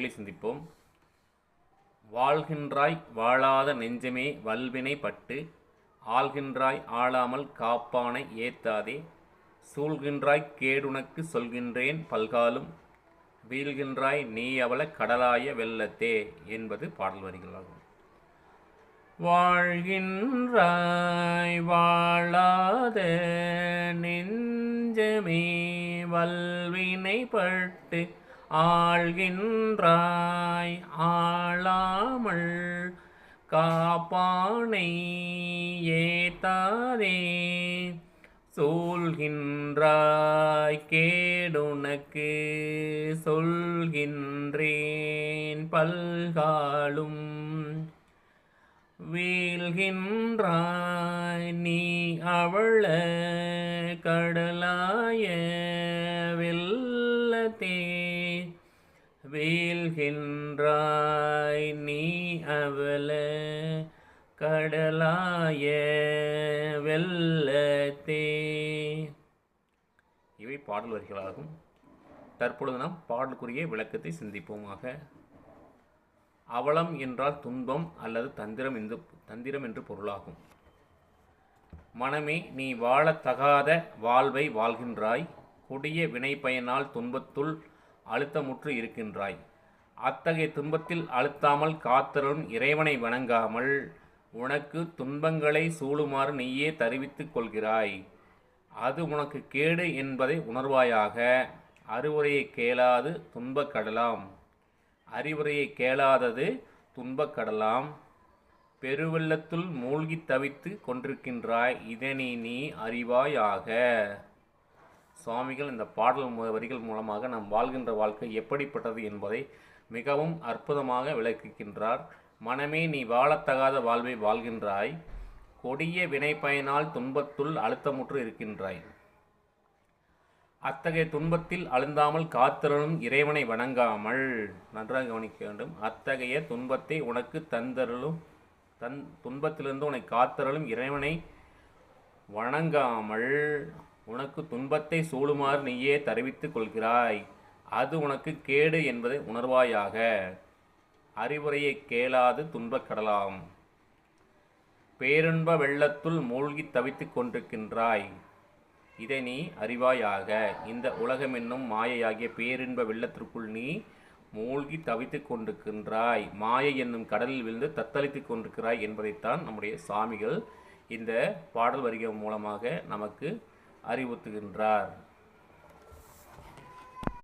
வரிகளை சிந்திப்போம். வாழ்கின்றாய் வாழாத நெஞ்சமே வல்வினை பட்டு ஆள்கின்றாய் ஆளாமல் காப்பானை ஏத்தாதே சூழ்கின்றாய் கேடுனக்கு சொல்கின்றேன் பல்காலும் வீழ்கின்றாய் நீ அவள கடலாய வெள்ளத்தே என்பது பாடல் வரிகளாகும். வாழ்கின்றாய் வாழாத நெஞ்சமே வல்வினை பட்டு ஆள்கின்றாய் ஆளாமல் காப்பானை ஏத்தாதே. சூழ்கின்றாய் கேடுனக்கு சொல்கின்றேன் பல்காலும். வீழ்கின்றாய் நீ அவள கடலாய வெல்லத்தே. வீழ்கின்றாய் நீ அவள கடலாய வெள்ளத்தே. இவை பாடல் வரிகளாகும். தற்பொழுது நாம் பாடலுக்குரிய விளக்கத்தை சிந்திப்போமாக. அவலம் என்றால் துன்பம் அல்லது தந்திரம் என்று தந்திரம் என்று பொருளாகும். மனமே நீ வாழத்தகாத வாழ்வை வாழ்கின்றாய். கொடிய வினை பயனால் துன்பத்துள் அழுத்தமுற்று இருக்கின்றாய். அத்தகைய துன்பத்தில் அழுத்தாமல் காத்தருளும் இறைவனை வணங்காமல் உனக்கு துன்பங்களை சூழுமாறு நீயே தருவித்துக் கொள்கிறாய். அது உனக்கு கேடு என்பதை உணர்வாயாக அறிவுரையை கேளாது துன்பக் கடலாம் அறிவுரையை கேளாதது துன்பக் கடலாம் பெருவெள்ளத்துள் மூழ்கி தவித்து கொண்டிருக்கின்றாய். இதனை நீ அறிவாயாக. சுவாமிகள் இந்த பாடல் வரிகள் மூலமாக நாம் வாழ்கின்ற வாழ்க்கை எப்படிப்பட்டது என்பதை மிகவும் அற்புதமாக விளக்குகின்றார். மனமே நீ வாழத்தகாத வாழ்வை வாழ்கின்றாய். கொடிய வினை பயனால் துன்பத்துள் அழுத்தமுற்று இருக்கின்றாய். அத்தகைய துன்பத்தில் அழுந்தாமல் காத்தருளும் இறைவனை வணங்காமல் நன்றாக கவனிக்க வேண்டும். அத்தகைய துன்பத்தை உனக்கு தந்தருளும் தன் துன்பத்திலிருந்து உன்னை காத்தருளும் இறைவனை வணங்காமல் உனக்கு துன்பத்தை சூழுமாறு நீயே தருவித்துக் கொள்கிறாய். அது உனக்கு கேடு என்பதை உணர்வாயாக. அறிவுரையை கேளாது துன்பக் கடலாம். பேரின்ப வெள்ளத்துள் மூழ்கி தவித்துக் கொண்டிருக்கின்றாய். இதை நீ அறிவாயாக. இந்த உலகம் என்னும் மாயையாகிய பேரின்ப வெள்ளத்திற்குள் நீ மூழ்கி தவித்துக் கொண்டிருக்கின்றாய். மாயை என்னும் கடலில் விழுந்து தத்தளித்துக் கொண்டிருக்கிறாய் என்பதைத்தான் நம்முடைய சாமிகள் இந்த பாடல் வரிகள் மூலமாக நமக்கு அறிவுறுத்துகின்றார்.